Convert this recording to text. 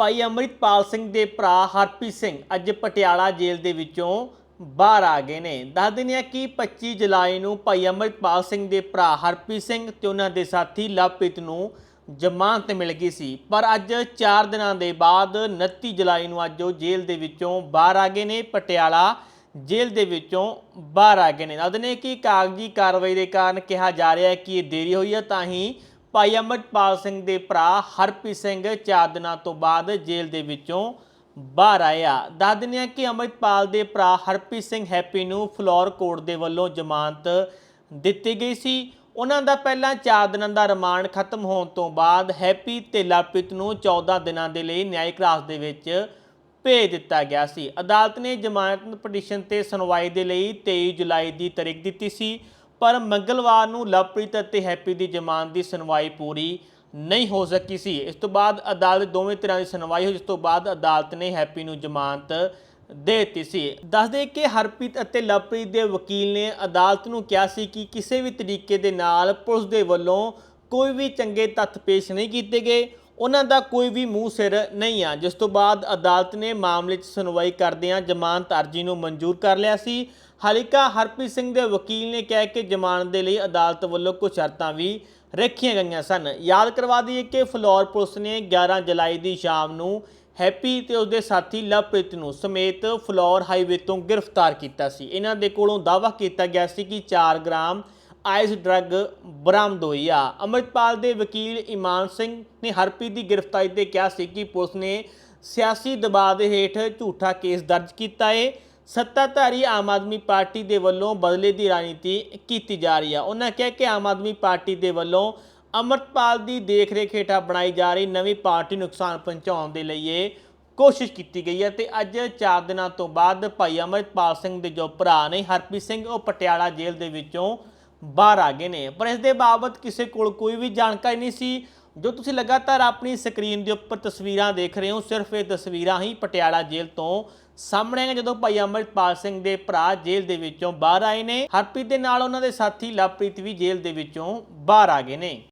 ਭਾਈ ਅੰਮ੍ਰਿਤਪਾਲ ਸਿੰਘ ਦੇ ਭਰਾ ਹਰਪ੍ਰੀਤ ਸਿੰਘ ਅੱਜ ਪਟਿਆਲਾ ਜੇਲ੍ਹ ਦੇ ਵਿੱਚੋਂ ਬਾਹਰ ਆ ਗਏ ਨੇ। ਦੱਸ ਦਿੰਦੇ ਹਾਂ ਕਿ 25 ਜੁਲਾਈ ਨੂੰ ਭਾਈ ਅੰਮ੍ਰਿਤਪਾਲ ਸਿੰਘ ਦੇ ਭਰਾ ਹਰਪ੍ਰੀਤ ਸਿੰਘ ਤੇ ਉਹਨਾਂ ਦੇ ਸਾਥੀ ਲਵਪ੍ਰੀਤ ਨੂੰ ਜ਼ਮਾਨਤ ਮਿਲ ਗਈ ਸੀ। ਪਰ ਅੱਜ 4 ਦਿਨਾਂ ਦੇ ਬਾਅਦ 29 ਜੁਲਾਈ ਨੂੰ ਅੱਜ ਉਹ ਜੇਲ੍ਹ ਦੇ ਵਿੱਚੋਂ ਬਾਹਰ ਆ ਗਏ ਨੇ, ਪਟਿਆਲਾ ਜੇਲ੍ਹ ਦੇ ਵਿੱਚੋਂ ਬਾਹਰ ਆ ਗਏ ਨੇ। ਦੱਸਦੇ ਨੇ ਕਿ ਕਾਗਜ਼ੀ ਕਾਰਵਾਈ ਦੇ ਕਾਰਨ ਕਿਹਾ ਜਾ ਰਿਹਾ ਹੈ ਕਿ ਇਹ ਦੇਰੀ ਹੋਈ ਹੈ, ਤਾਂ ਹੀ ਭਾਈ ਅਮਰਪਾਲ ਸਿੰਘ ਦੇ ਭਰਾ ਹਰਪ੍ਰੀਤ ਸਿੰਘ 4 ਦਿਨਾਂ ਤੋਂ ਬਾਅਦ ਜੇਲ੍ਹ ਦੇ ਵਿੱਚੋਂ ਬਾਹਰ ਆਇਆ ਦੱਸ ਦਿੰਦੇ ਹਾਂ ਕਿ ਅਮਰਪਾਲ ਦੇ ਭਰਾ ਹਰਪ੍ਰੀਤ ਸਿੰਘ ਹੈਪੀ ਨੂੰ ਫਲੋਰ ਕੋਰਟ ਦੇ ਵੱਲੋਂ ਜ਼ਮਾਨਤ ਦਿੱਤੀ ਗਈ ਸੀ। ਉਹਨਾਂ ਦਾ ਪਹਿਲਾਂ 4 ਦਿਨਾਂ ਦਾ ਰਿਮਾਂਡ ਖਤਮ ਹੋਣ ਤੋਂ ਬਾਅਦ ਹੈਪੀ ਤੇ ਲਵਪ੍ਰੀਤ ਨੂੰ 14 ਦਿਨਾਂ ਦੇ ਲਈ ਨਿਆਇਕ ਹਿਰਾਸਤ ਦੇ ਵਿੱਚ ਭੇਜ ਦਿੱਤਾ ਗਿਆ ਸੀ। ਅਦਾਲਤ ਨੇ ਜ਼ਮਾਨਤ ਪਟੀਸ਼ਨ ਤੇ ਸੁਣਵਾਈ ਦੇ ਲਈ 23 ਜੁਲਾਈ ਦੀ ਤਾਰੀਖ ਦਿੱਤੀ ਸੀ। ਪਰ ਮੰਗਲਵਾਰ ਨੂੰ ਲਵਪ੍ਰੀਤ ਅਤੇ ਹੈਪੀ ਦੀ ਜ਼ਮਾਨਤ ਦੀ ਸੁਣਵਾਈ ਪੂਰੀ ਨਹੀਂ ਹੋ ਸਕੀ ਸੀ। ਇਸ ਤੋਂ ਬਾਅਦ ਅਦਾਲਤ ਦੋਵੇਂ ਤਰ੍ਹਾਂ ਦੀ ਸੁਣਵਾਈ ਹੋਈ, ਜਿਸ ਤੋਂ ਬਾਅਦ ਅਦਾਲਤ ਨੇ ਹੈਪੀ ਨੂੰ ਜ਼ਮਾਨਤ ਦੇ ਦਿੱਤੀ ਸੀ। ਦੱਸਦੇ ਕਿ ਹਰਪ੍ਰੀਤ ਅਤੇ ਲਵਪ੍ਰੀਤ ਦੇ ਵਕੀਲ ਨੇ ਅਦਾਲਤ ਨੂੰ ਕਿਹਾ ਸੀ ਕਿ ਕਿਸੇ ਵੀ ਤਰੀਕੇ ਦੇ ਨਾਲ ਪੁਲਿਸ ਦੇ ਵੱਲੋਂ ਕੋਈ ਵੀ ਚੰਗੇ ਤੱਥ ਪੇਸ਼ ਨਹੀਂ ਕੀਤੇ ਗਏ, ਉਹਨਾਂ ਦਾ ਕੋਈ ਵੀ ਮੂੰਹ ਸਿਰ ਨਹੀਂ ਆ। ਜਿਸ ਤੋਂ ਬਾਅਦ ਅਦਾਲਤ ਨੇ ਮਾਮਲੇ 'ਚ ਸੁਣਵਾਈ ਕਰਦਿਆਂ ਜ਼ਮਾਨਤ ਅਰਜ਼ੀ ਨੂੰ ਮਨਜ਼ੂਰ ਕਰ ਲਿਆ ਸੀ। ਹਲਿਕਾ ਹਰਪ੍ਰੀਤ ਸਿੰਘ ਦੇ ਵਕੀਲ ਨੇ ਕਿਹਾ ਕਿ ਜ਼ਮਾਨਤ ਦੇ ਲਈ ਅਦਾਲਤ ਵੱਲੋਂ ਕੁਝ ਸ਼ਰਤਾਂ ਵੀ ਰੱਖੀਆਂ ਗਈਆਂ ਸਨ। ਯਾਦ ਕਰਵਾ ਦਈਏ ਕਿ ਫਲੋਰ ਪੁਲਿਸ ਨੇ 11 ਜੁਲਾਈ ਦੀ ਸ਼ਾਮ ਨੂੰ ਹੈਪੀ ਤੇ ਉਸਦੇ ਸਾਥੀ ਲਵਪ੍ਰੀਤ ਨੂੰ ਸਮੇਤ ਫਲੋਰ ਹਾਈਵੇ ਤੋਂ ਗ੍ਰਿਫਤਾਰ ਕੀਤਾ ਸੀ। ਇਹਨਾਂ ਦੇ ਕੋਲੋਂ ਦਾਅਵਾ ਕੀਤਾ ਗਿਆ ਸੀ ਕਿ 4 ਗ੍ਰਾਮ ਆਈਸ ਡਰੱਗ ਬਰਾਮਦ ਹੋਈ ਆ। ਅਮਰਿਤਪਾਲ ਦੇ ਵਕੀਲ ਇਮਾਨ ਸਿੰਘ ਨੇ ਹਰਪ੍ਰੀਤ ਦੀ ਗ੍ਰਿਫਤਾਰੀ ਤੇ ਕਿਹਾ ਸੀ ਕਿ ਪੁਲਿਸ ਨੇ ਸਿਆਸੀ ਦਬਾਅ ਦੇ ਹੇਠ ਝੂਠਾ ਕੇਸ ਦਰਜ ਕੀਤਾ ਏ। ਸੱਤਾਧਾਰੀ ਆਮ ਆਦਮੀ ਪਾਰਟੀ ਦੇ ਵੱਲੋਂ ਬਦਲੇ ਦੀ ਰਾਜਨੀਤੀ ਕੀਤੀ ਜਾ ਰਹੀ ਆ। ਉਹਨਾਂ ਕਿਹਾ ਕਿ ਆਮ ਆਦਮੀ ਪਾਰਟੀ ਦੇ ਵੱਲੋਂ ਅਮਰਤਪਾਲ ਦੀ ਦੇਖਰੇਖ ਹੇਠਾਂ ਬਣਾਈ ਜਾ ਰਹੀ ਨਵੀਂ ਪਾਰਟੀ ਨੁਕਸਾਨ ਪਹੁੰਚਾਉਣ ਦੇ ਲਈ ਇਹ ਕੋਸ਼ਿਸ਼ ਕੀਤੀ ਗਈ ਹੈ ਤੇ ਅੱਜ 4 ਦਿਨਾਂ ਤੋਂ ਬਾਅਦ ਭਾਈ ਅਮਰਤਪਾਲ ਸਿੰਘ ਦੇ ਜੋ ਭਰਾ ਨੇ ਹਰਪ੍ਰੀਤ ਸਿੰਘ, ਉਹ ਪਟਿਆਲਾ ਜੇਲ੍ਹ ਦੇ ਵਿੱਚੋਂ ਬਾਹਰ ਆ ਗਏ ਨੇ। ਪਰ ਇਸ ਦੇ ਬਾਬਤ ਕਿਸੇ ਕੋਲ ਕੋਈ ਵੀ ਜਾਣਕਾਰੀ ਨਹੀਂ ਸੀ। ਜੋ ਤੁਸੀਂ ਲਗਾਤਾਰ ਆਪਣੀ ਸਕਰੀਨ ਦੇ ਉੱਪਰ ਤਸਵੀਰਾਂ ਦੇਖ ਰਹੇ ਹੋ, ਸਿਰਫ ਇਹ ਤਸਵੀਰਾਂ ਹੀ ਪਟਿਆਲਾ ਜੇਲ੍ਹ ਤੋਂ ਸਾਹਮਣੇ ਆਈਆਂ। ਜਦੋਂ ਭਾਈ ਅਮਰਪਾਲ ਸਿੰਘ ਦੇ ਭਰਾ ਜੇਲ੍ਹ ਦੇ ਵਿੱਚੋਂ ਬਾਹਰ ਆਏ ਨੇ, ਹਰਪ੍ਰੀਤ ਦੇ ਨਾਲ ਉਹਨਾਂ ਦੇ ਸਾਥੀ ਲਵਪ੍ਰੀਤ ਵੀ ਜੇਲ੍ਹ ਦੇ ਵਿੱਚੋਂ ਬਾਹਰ ਆ ਗਏ ਨੇ।